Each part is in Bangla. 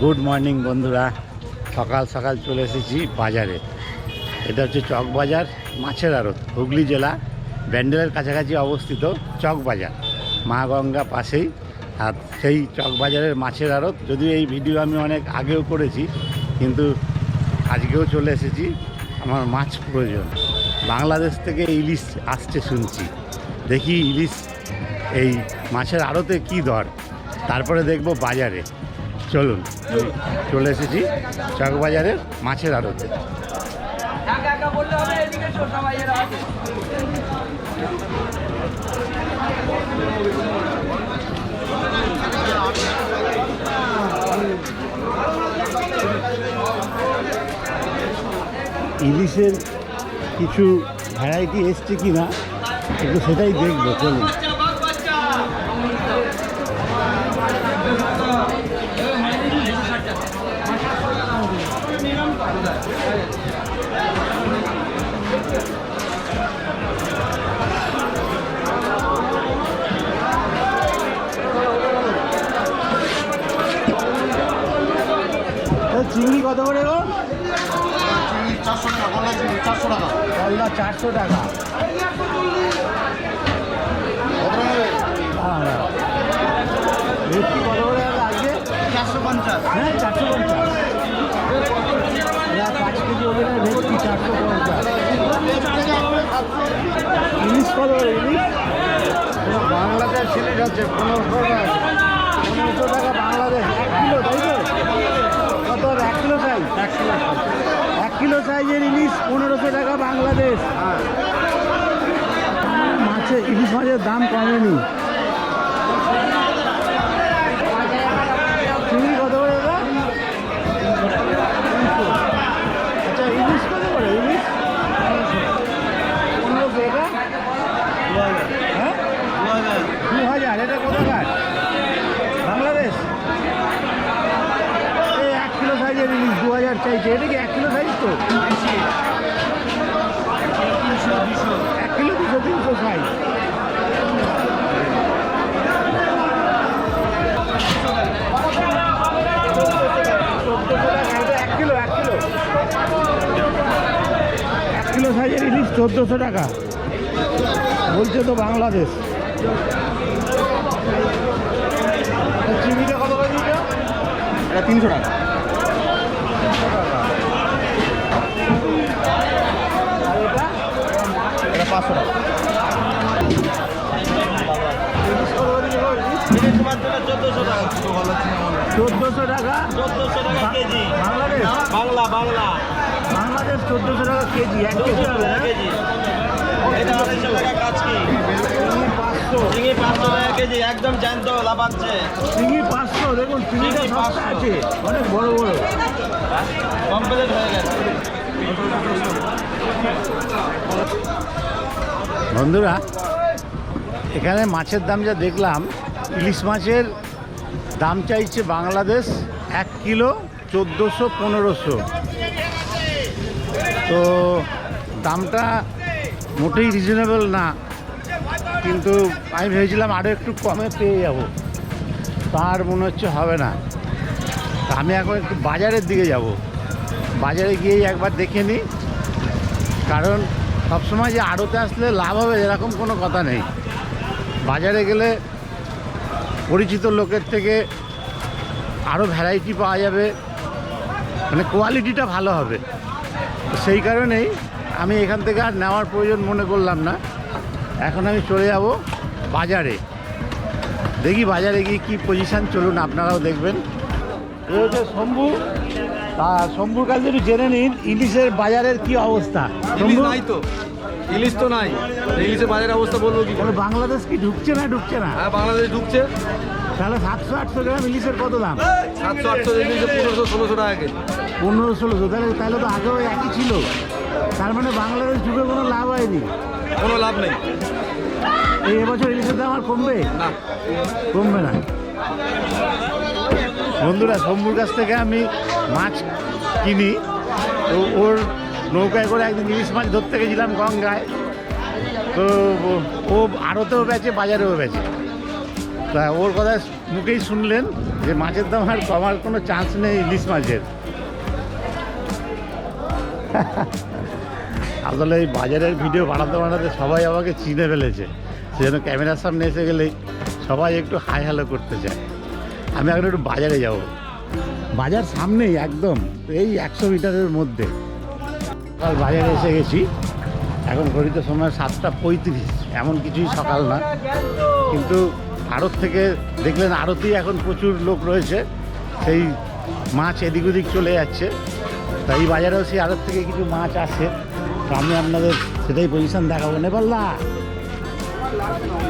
গুড মর্নিং বন্ধুরা। সকাল সকাল চলে এসেছি বাজারে। এটা হচ্ছে চক বাজার, মাছের আড়ত, হুগলি জেলা, ব্যান্ডেলের কাছাকাছি অবস্থিত চক বাজার। মা গঙ্গা পাশেই। আর সেই চক বাজারের মাছের আড়ত। যদিও এই ভিডিও আমি অনেক আগেও করেছি, কিন্তু আজকেও চলে এসেছি। আমার মাছ প্রয়োজন। বাংলাদেশ থেকে ইলিশ আসছে শুনছি। দেখি ইলিশ এই মাছের আড়তে কি দর? তারপরে দেখব বাজারে। চলুন, চলে এসেছি চকবাজারের মাছের আড়তে। ইলিশের কিছু ভ্যারাইটি এসছে কি না সেটাই দেখব, চলুন। চিংড়ি কত করে গো? চারশো টাকা গলা চিংড়ি চারশো টাকা। কল্লা চারশো টাকা। কত টাকা নেবে হ্যাঁ ভেটকি কত করে লাগবে? চারশো পঞ্চাশ। হ্যাঁ চারশো পঞ্চাশ এরা পাঁচ কেজি ওজনের ভেটকি চারশো পঞ্চাশ ইলিশ কত করে ইলিশ বাংলাদেশ ইলিশ হচ্ছে পনেরোশো টাকা। পনেরোশো টাকা বাংলাদেশ এক কিলো তাই তো? কত এক কিলো চাই? এক কিলো এক কিলো সাইজের ইলিশ পনেরোশো টাকা বাংলাদেশ। মাছের ইলিশ মাছের দাম কমেনি চিংড়ি কত করে দাদা আচ্ছা ইলিশ কত করে ইলিশ পনেরোশো এটা হ্যাঁ দু হাজার এটা কোথাকার বাংলাদেশ এই এক কিলো সাইজের ইলিশ দু হাজার চাইছে এটা কি এক কিলো সাইজ তো এক কিলো দুশো তিনশো সাইজ চোদ্দোশো টাকা এটা এক কিলো এক কিলো এক কিলো সাইজের ইলিশ চোদ্দোশো টাকা। বলছে তো বাংলাদেশ। চিংড়িটা কত করে দিচ্ছ এটা তিনশো টাকা। এটা পাঁচশো টাকা। চোদ্দশো টাকা। চোদ্দোশো টাকা? চোদ্দশো টাকা কেজি। বাংলাদেশ? বাংলা বাংলা। বাংলাদেশ চোদ্দোশো টাকা কেজি এক কেজি হবে টাকা না কেজি। এটা আড়াইশো টাকা চিংড়ি পাঁচশো। টাকা কেজি একদম জ্যান্ত লাফাচ্ছে। চিংড়ি পাঁচশো দেখুন চিংড়িটা চিংড়ি সস্তা আছে। অনেক বড় বড়। কমপ্লিট হয়ে গেছে। বন্ধুরা এখানে মাছের দাম যা দেখলাম ইলিশ মাছের দাম চাইছে বাংলাদেশ এক কিলো চোদ্দোশো পনেরোশো। তো দামটা মোটেই রিজনেবল না। কিন্তু আমি ভেবেছিলাম আরও একটু কমে পেয়ে যাব। তার মনে হচ্ছে হবে না। আমি এখন একটু বাজারের দিকে যাব। বাজারে গিয়েই একবার দেখে নিই। কারণ সবসময় যে আড়তে আসলে লাভ হবে এরকম কোনো কথা নেই। বাজারে গেলে পরিচিত লোকের থেকে আরও ভ্যারাইটি পাওয়া যাবে। মানে কোয়ালিটিটা ভালো হবে। সেই কারণেই আমি এখান থেকে আর নেওয়ার প্রয়োজন মনে করলাম না। এখন আমি চলে যাব বাজারে। দেখি বাজারে গিয়ে কী পজিশান চলুন আপনারাও দেখবেন। এ হচ্ছে শম্ভু তা শম্ভুর কাছে একটু জেনে নিন ইলিশের বাজারের কি অবস্থা? শম্ভু? নাই তো। ইলিশ তো নাই। ইলিশের বাজারের অবস্থা বলব কি? বাংলাদেশ কি ঢুকছে না ঢুকছে না? হ্যাঁ বাংলাদেশ ঢুকছে। তাহলে সাতশো আটশো গ্রাম ইলিশের কত দাম? সাতশো আটশো ইলিশে পনেরোশো ষোলোশো টাকা কেজি। পনেরো ষোলোশো তাহলে তাহলে তো আগেও একই ছিল। তার মানে বাংলাদেশ যুগে কোনো লাভ হয়নি। কোনো লাভ নেই। এই এবছর ইলিশের দাম আর কমবে? না। কমবে না। বন্ধুরা শম্ভুর কাছ থেকে আমি মাছ কিনি। তো ওর নৌকায় করে একদিন ইলিশ মাছ ধরতে গেছিলাম গঙ্গায়। তো ও- আড়তেও বেচে বাজারেও বেচে। তা ওর কথা মুখেই শুনলেন যে মাছের দাম আর কমার কোনো চান্স নেই ইলিশ মাছের। আসলে এই বাজারের ভিডিও বানাতে বানাতে সবাই আমাকে চিনে ফেলেছে। সেজন্য ক্যামেরার সামনে এসে গেলেই সবাই একটু হাই হ্যালো করতে চায়। আমি এখন একটু বাজারে যাব। বাজার সামনেই একদম, এই একশো মিটারের মধ্যে। বাজারে এসে গেছি। এখন ঘড়িতে সময় সাতটা পঁয়ত্রিশ, এমন কিছুই সকাল না। কিন্তু আড়ত থেকে দেখলেন আড়তেই এখন প্রচুর লোক রয়েছে। সেই মাছ এদিক ওদিক চলে যাচ্ছে। তাই এই বাজারেও সেই আড়ত থেকে কিছু মাছ আসে। তো আমি আপনাদের সেটাই পজিশন দেখাবো। নেপালদা!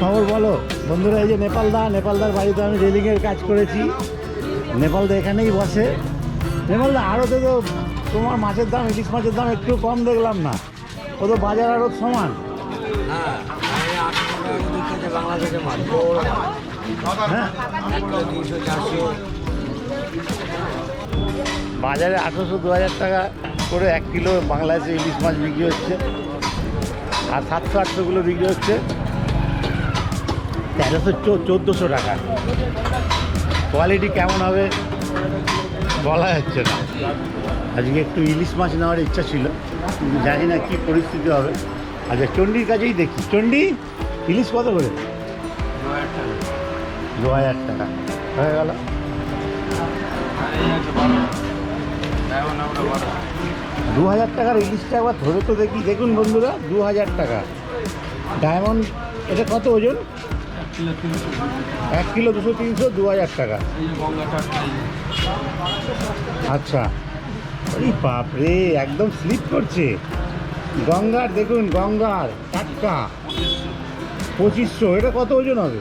খবর বলো। বন্ধুরা এই যে নেপালদা নেপালদার বাড়িতে আমি রেলিংয়ের কাজ করেছি। নেপালদা এখানেই বসে। নেপালদা আড়তে তো তোমার মাছের দাম ইলিশ মাছের দাম একটু কম দেখলাম না। ও তো বাজার আড়ত সমান। হ্যাঁ বাজারে আঠেরোশো দু হাজার টাকা করে এক কিলো বাংলাদেশে ইলিশ মাছ বিক্রি হচ্ছে। আর সাতশো আটশোগুলো বিক্রি হচ্ছে। তেরোশো চোদ্দোশো টাকা। কোয়ালিটি কেমন হবে বলা যাচ্ছে না। আজকে একটু ইলিশ মাছ নেওয়ার ইচ্ছা ছিল। জানি না কী পরিস্থিতি হবে। আচ্ছা চণ্ডীর কাছেই দেখি। চণ্ডী, ইলিশ কত করে? দু হাজার টাকা। হয়ে গেল। দু হাজার টাকার ইলিশটা একবার ধরে তো দেখি। দেখুন বন্ধুরা দু হাজার টাকা। ডায়মন্ড এটা কত ওজন? এক কিলো দুশো তিনশো দু হাজার টাকা আচ্ছা। এই বাপরে একদম স্লিপ করছে। গঙ্গার দেখুন গঙ্গার টাটকা। পঁচিশশো এটা কত ওজন হবে?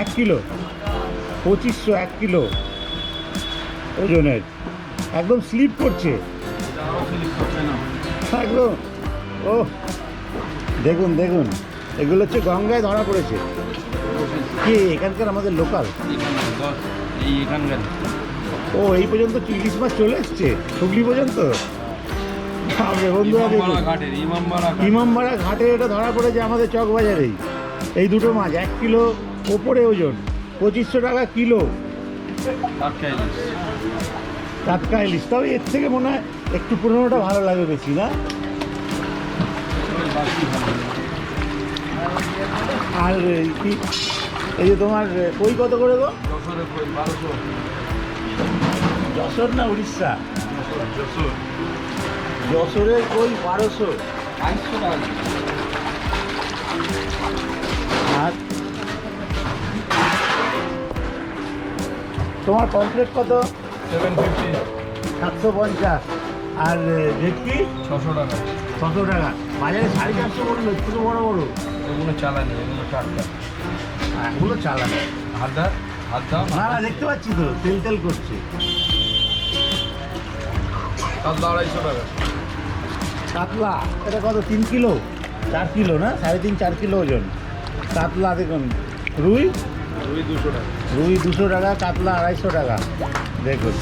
এক কিলো? পঁচিশশো এক কিলো। ওজনের। একদম স্লিপ করছে। একদম। ও দেখুন দেখুন। এগুলো হচ্ছে গঙ্গায় ধরা পড়েছে। কি এখানকার আমাদের লোকাল এখানকার ও এই পর্যন্ত ইলিশ মাছ চলে এসছে? হুগলি পর্যন্ত? ইমামবাড়া ঘাটে। এটা ধরা পড়েছে আমাদের চক বাজারেই এই দুটো মাছ এক কিলো ওপরে ওজন পঁচিশশো টাকা কিলো। টাটকা ইলিশ টাটকা ইলিশ। তবে এর থেকে মনে হয় একটু পুরোনোটা ভালো লাগে বেশি, না? আর কি? এই যে তোমার কই কত করে গো? যশোরে না উড়িষ্যা? যশোর যশোরের কই বারোশো। আর? তোমার কমপ্লিট কত? সেভেন ফিফটি সাতশো পঞ্চাশ। আর ভেটকি ছশো টাকা। ছশো টাকা। বাজারে সাড়ে চারশো বলল একটু বড় বড়। এগুলো চালানি এগুলো টাটকা এগুলো চালানো। হাত দাও হাত দাও। না না দেখতে পাচ্ছি তো তেল তেল করছে। দাও আড়াইশো টাকা। কাতলা এটা কত তিন কিলো? চার কিলো না? সাড়ে তিন চার কিলো ওজন। কাতলা দেখুন। রুই? রুই দুশো টাকা। রুই দুশো টাকা কাতলা আড়াইশো টাকা। দেখুন।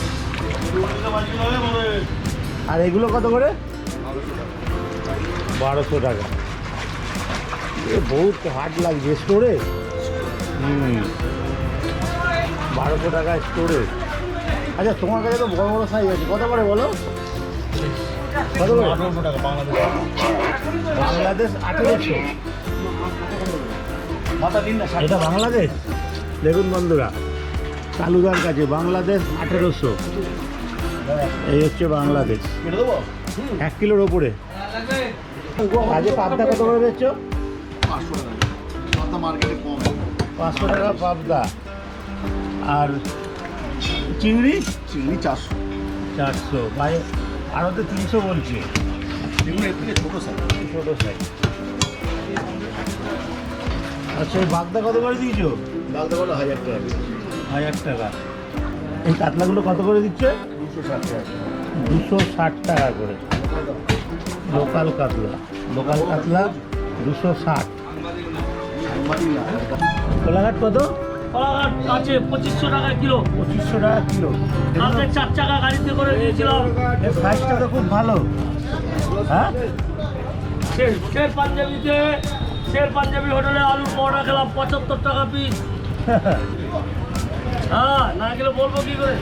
আর এগুলো কত করে? বারোশো টাকা। এ বহুত হাট লাগছে স্টোরে হুম। বারোশো টাকা স্টোরে আচ্ছা তোমার কাছে তো বড় বড় সাইজ আছে। কত করে বলো? কত করে? বাংলাদেশ। আঠেরোশো। এটা বাংলাদেশ? দেখুন বন্ধুরা। কালুদার কাছে বাংলাদেশ আঠেরোশো। এই হচ্ছে বাংলাদেশ। দেবো এক কিলোর ওপরে। আজকে পাবদা কত করে বেচছো? পাঁচশো টাকা পাবদা। আর চিংড়ি? চিংড়ি চারশো। চারশো। বাই আরও তো তিনশো বলছে। ছোটো সাইজ ছোটো সাইজ আচ্ছা বাগদা কত করে দিয়েছ? বাগদা বলে হাজার টাকা। হাজার টাকা। এই কাতলাগুলো কত করে দিচ্ছে? দুশো ষাট টাকা করে। লোকাল কাতলা। লোকাল কাতলা দুশো ষাট। কোলাঘাট কত? কলাঘাট আছে পঁচিশশো টাকা কিলো। পঁচিশশো টাকা কিলো। কালকে চার চাকা গাড়িতে করে নিয়েছিলাম। সাইজটা তো খুব ভালো। হ্যাঁ? শের পাঞ্জাবিতে শের পাঞ্জাবি হোটেলে আলুর পরোটা খেলাম পঁচাত্তর টাকা পিস হ্যাঁ না গেলে বলব কি করে?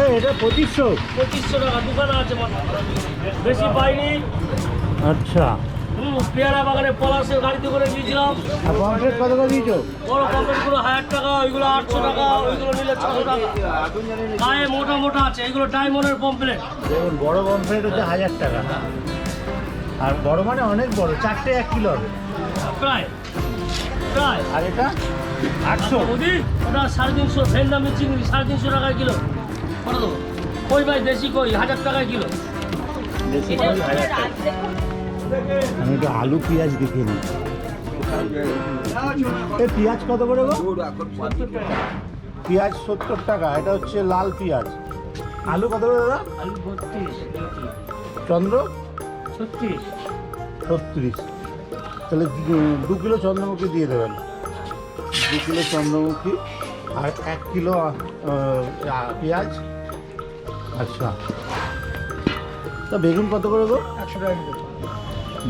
এই এটা পঁচিশশো। পঁচিশশো টাকা দোকানে আছে বেশি পাইনি। আচ্ছা। হুম পেয়ারা বাগানে পলাশের গাড়িতে করে কত দিয়েছ? বড় কম্পানিগুলো হাজার টাকা ওইগুলো আটশো টাকা ওইগুলো নিলে ছশো টাকা। গায়ে মোটা মোটা আছে এইগুলো ডায়মন্ডের পম্পলেট দেখুন বড় হচ্ছে হাজার টাকা। আর বড় মানে অনেক বড় চারটে এক কিলো হবে। প্রায় প্রায়। আর এটা? আটশো। ওটা সাড়ে তিনশো চিংড়ি সাড়ে তিনশো টাকায় কিলো। কত দেবো। কই ভাই দেশি কই? হাজার টাকায় কিলো। আমি একটু আলু পেঁয়াজ দেখিয়ে নিই পেঁয়াজ কত করে গো? পেঁয়াজ সত্তর টাকা এটা হচ্ছে লাল পেঁয়াজ। আলু কত করে দাদা? আলু বত্রিশ চন্দ্র? ছত্রিশ। ছত্রিশ। তাহলে দু কিলো চন্দ্রমুখী দিয়ে দেবেন। দু কিলো চন্দ্রমুখী আর এক কিলো পেঁয়াজ। আচ্ছা। তা বেগুন কত করে গো? একশো টাকা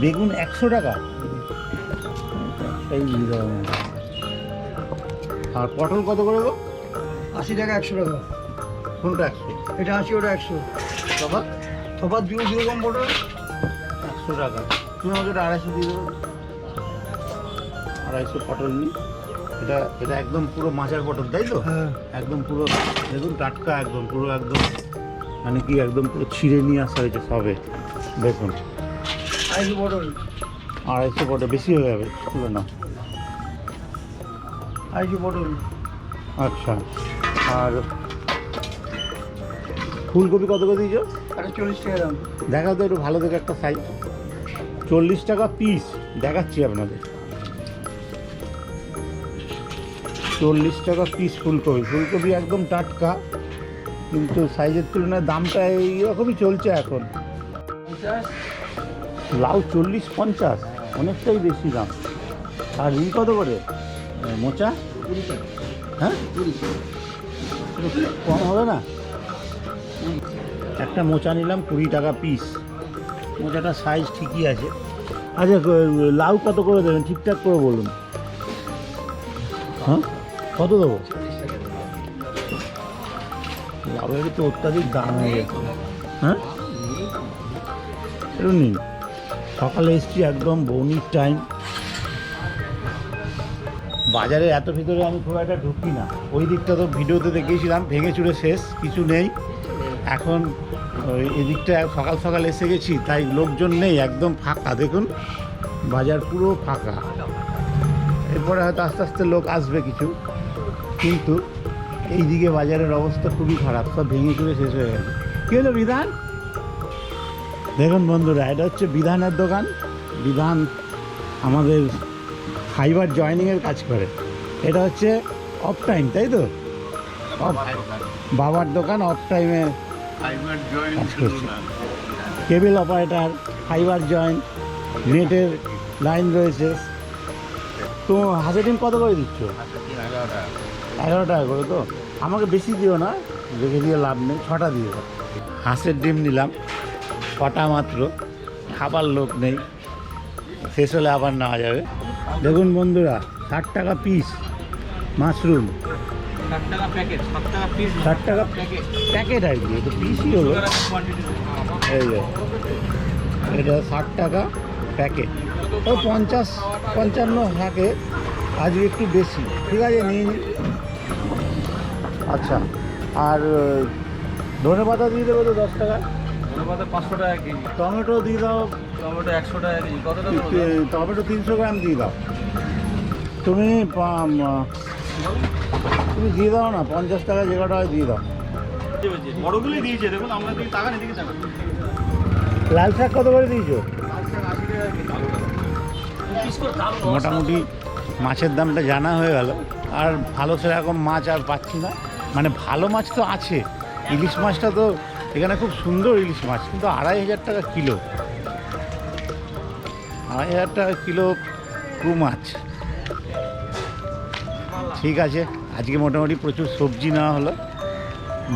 বেগুন একশো টাকা? এই আর পটল কত করে গো? আশি টাকা একশো টাকা। কোনটা একশো? এটা আশি ওটা একশো। তফাৎ? দুটো দুটো কম পড়বে একশো টাকা। তুমি আমাকে আড়াইশো দিয়ে দেবো। আড়াইশো পটল নিই। এটা এটা একদম পুরো মাছের পটল তাই তো? হ্যাঁ। একদম পুরো দেখুন টাটকা একদম পুরো একদম মানে কি একদম পুরো ছিঁড়ে নিয়ে আসা হয়েছে সবে। দেখুন। আড়াইশো পটল। আড়াইশো পটল বেশি হয়ে যাবে তুলে না আড়াইশো পটল। আচ্ছা। আর ফুলকপি কত করে দিয়েছ? চল্লিশ টাকা দাম। দেখাও তো একটু ভালো দেখে একটা সাইজ চল্লিশ টাকা পিস দেখাচ্ছি আপনাদের। চল্লিশ টাকা পিস ফুলকপি। ফুলকপি একদম টাটকা, কিন্তু সাইজের তুলনায় দামটা এইরকমই চলছে এখন। লাউ চল্লিশ পঞ্চাশ, অনেকটাই বেশি দাম। আর ই কত করে? মোচা? হ্যাঁ? কম হবে না? একটা মোচা নিলাম কুড়ি টাকা পিস মোচাটার সাইজ ঠিকই আছে। আচ্ছা লাউ কত করে দেবেন? ঠিকঠাক করে বলুন। হ্যাঁ? কত দেবো? লাউয়ের তো অত্যাধিক দাম হয়ে গেছে। হ্যাঁ? নিন। সকালে এসছি একদম বৌনির টাইম বাজারে এত ভিতরে আমি খুব একটা ঢুকি না। ওই দিকটা তো ভিডিওতে দেখিয়েছিলাম ভেঙে চুরে শেষ কিছু নেই। এখন এদিকটা সকাল সকাল এসে গেছি তাই লোকজন নেই একদম ফাঁকা। দেখুন বাজার পুরো ফাঁকা। এরপরে হয়তো আস্তে আস্তে লোক আসবে কিছু। কিন্তু এইদিকে বাজারের অবস্থা খুবই খারাপ সব ভেঙে চুরে শেষ হয়ে গেছে। কী হলো বিধান? দেখুন বন্ধুরা এটা হচ্ছে বিধানের দোকান। বিধান আমাদের ফাইবার জয়েনিংয়ের কাজ করে। এটা হচ্ছে অফ টাইম তাই তো? বাবার দোকান। অফ টাইমে কাজ করছে। কেবল অপারেটার ফাইবার জয়েন্ট নেটের লাইন রয়েছে। তো ডিম কত করে দিচ্ছ? এগারো টাকা করে তো। আমাকে বেশি দিও না রেখে দিয়ে লাভ নেই ছটা দিও। হাঁসের ডিম নিলাম ছটা মাত্র খাবার লোক নেই। শেষ হলে আবার নেওয়া যাবে। দেখুন বন্ধুরা ষাট টাকা পিস মাশরুম ষাট টাকা প্যাকেট আর কি পিসই হলো। এই যে এটা ষাট টাকা প্যাকেট ও পঞ্চাশ পঞ্চান্ন থাকে আজকে একটু বেশি। ঠিক আছে নিয়ে আচ্ছা আর ধনে পাতা দিয়ে দেবো তো দশ টাকা। ধন্যবাদ পাঁচশো টাকা কেজি। টমেটো দিয়ে দাও। টমেটো একশো টাকা কেজি। দেবো টমেটো তিনশো গ্রাম দিয়ে দাও। তুমি তুমি দিয়ে দাও না পঞ্চাশ টাকা যে কটা দিয়ে দাও। বড়গুলি দিয়েছে দেখুন আমরা টাকা লাল শাক কত করে দিয়েছ? মোটামুটি মাছের দামটা জানা হয়ে গেল। আর ভালো সেরকম মাছ আর পাচ্ছি না। মানে ভালো মাছ তো আছে। ইলিশ মাছটা তো এখানে খুব সুন্দর ইলিশ মাছ, কিন্তু আড়াই হাজার টাকা কিলো। আড়াই হাজার টাকা কিলো টু মাছ। ঠিক আছে, আজকে মোটামুটি প্রচুর সবজি নেওয়া হলো।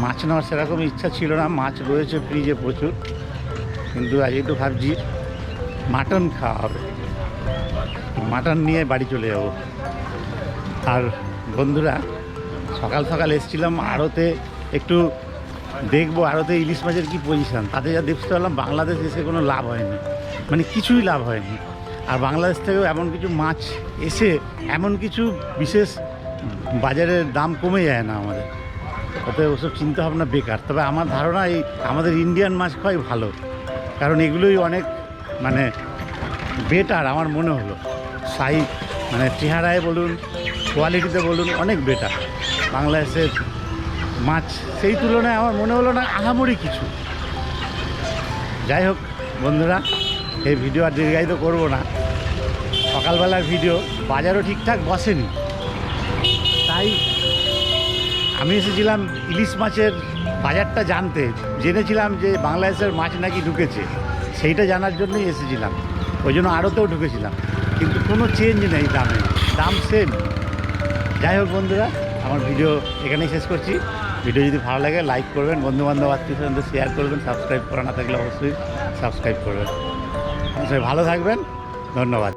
মাছ নেওয়ার সেরকম ইচ্ছা ছিল না, মাছ রয়েছে ফ্রিজে প্রচুর। কিন্তু আজ একটু ভাবছি, মাটন খাওয়া হবে। মাটন নিয়ে বাড়ি চলে যাব। আর বন্ধুরা, সকাল সকাল এসেছিলাম আড়তে, একটু দেখব আড়তে ইলিশ মাছের কি পজিশান তাতে যা দেখতে পারলাম বাংলাদেশ এসে কোনো লাভ হয়নি। মানে কিছুই লাভ হয়নি। আর বাংলাদেশ থেকেও এমন কিছু মাছ এসে, এমন কিছু বিশেষ বাজারের দাম কমে যায় না আমাদের। অতএব ওসব চিন্তা ভাবনা বেকার। তবে আমার ধারণা এই আমাদের ইন্ডিয়ান মাছ খাওয়াই ভালো। কারণ এগুলোই অনেক মানে বেটার আমার মনে হলো। সাই মানে চেহারায় বলুন, কোয়ালিটিতে বলুন, অনেক বেটার বাংলাদেশের মাছ, সেই তুলনায় আমার মনে হলো না আহামরি কিছু। যাই হোক বন্ধুরা, এই ভিডিও আর দীর্ঘায়িত করব না। সকালবেলার ভিডিও বাজারও ঠিকঠাক বসেনি। তাই আমি এসেছিলাম ইলিশ মাছের বাজারটা জানতে। জেনেছিলাম যে বাংলাদেশের মাছ নাকি ঢুকেছে। সেইটা জানার জন্যই এসেছিলাম। ওই জন্য আড়তেও ঢুকেছিলাম। কিন্তু কোনো চেঞ্জ নেই দামে। দাম সেম যাই হোক বন্ধুরা, আমার ভিডিও এখানেই শেষ করছি। ভিডিও যদি ভালো লাগে লাইক করবেন, বন্ধুবান্ধব আত্মীয় স্বজনদের শেয়ার করবেন সাবস্ক্রাইব করা না থাকলে অবশ্যই সাবস্ক্রাইব করবেন। সবাই ভালো থাকবেন। ধন্যবাদ।